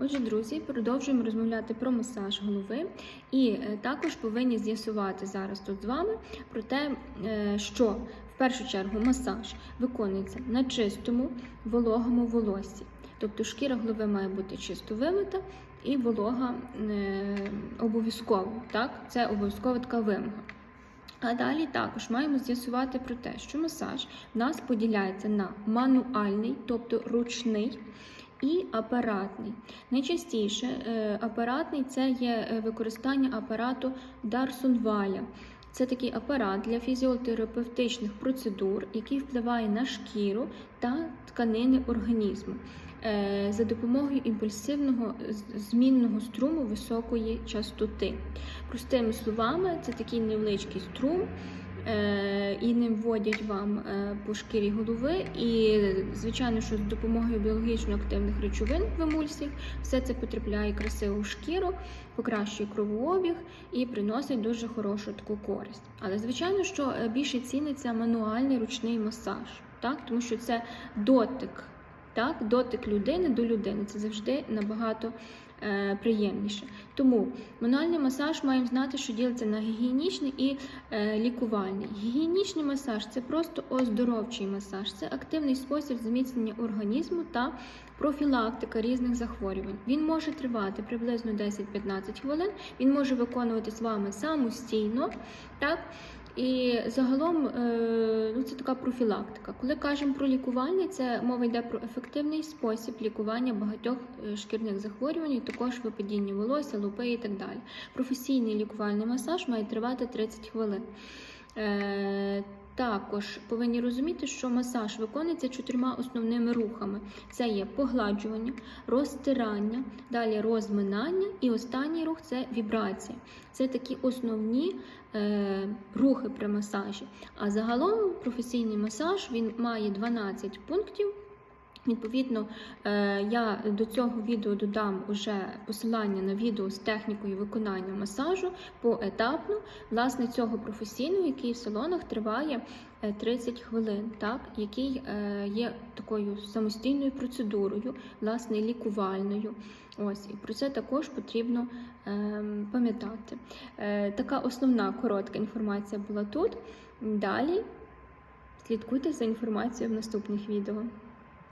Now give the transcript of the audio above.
Отже, друзі, продовжуємо розмовляти про масаж голови, і е, також повинні з'ясувати зараз тут з вами про те, е, що в першу чергу масаж виконується на чистому вологому волоссі. Тобто шкіра голови має бути чисто вимита і волога е, обов'язково. Так? Це обов'язкова така вимога. А далі також маємо з'ясувати про те, що масаж в нас поділяється на мануальний, тобто ручний. І апаратний. Найчастіше е, апаратний це є е, використання апарату Дарсонваля. Це такий апарат для фізіотерапевтичних процедур, який впливає на шкіру та тканини організму е, за допомогою імпульсивного змінного струму високої частоти. Простими словами, це такий невеличкий струм. Е, І не вводять вам е, по шкірі голови, і звичайно, що з допомогою біологічно активних речовин в емульсіях все це потрапляє красиву шкіру, покращує кровообіг і приносить дуже хорошу таку користь. Але звичайно, що е, більше ціниться мануальний ручний масаж, так тому що це дотик, так, дотик людини до людини. Це завжди набагато е, приємніше. Тому мануальний масаж маємо знати, що ділиться на гігієнічний і е, лікувальний. Гігієнічний масаж це просто оздоровчий масаж, це активний спосіб зміцнення організму та профілактика різних захворювань. Він може тривати приблизно 10-15 хвилин. Він може виконувати з вами самостійно, так. І загалом е, ну, це така профілактика. Коли кажемо про лікування, це мова йде про ефективний спосіб лікування багатьох е, шкірних захворювань, також випадіння волосся, лупи і так далі. Професійний лікувальний масаж має тривати 30 хвилин. Також повинні розуміти, що масаж виконується чотирма основними рухами: це є погладжування, розтирання, далі розминання, і останній рух це вібрація. Це такі основні е, рухи при масажі. А загалом професійний масаж він має 12 пунктів. Відповідно, е, я до цього відео додам уже посилання на відео з технікою виконання масажу поетапно, власне, цього професійного, який в салонах триває е, 30 хвилин, так, який е, є такою самостійною процедурою, власне, лікувальною. Ось і про це також потрібно ем, пам'ятати. Е, Така основна коротка інформація була тут. Далі слідкуйте за інформацією в наступних відео.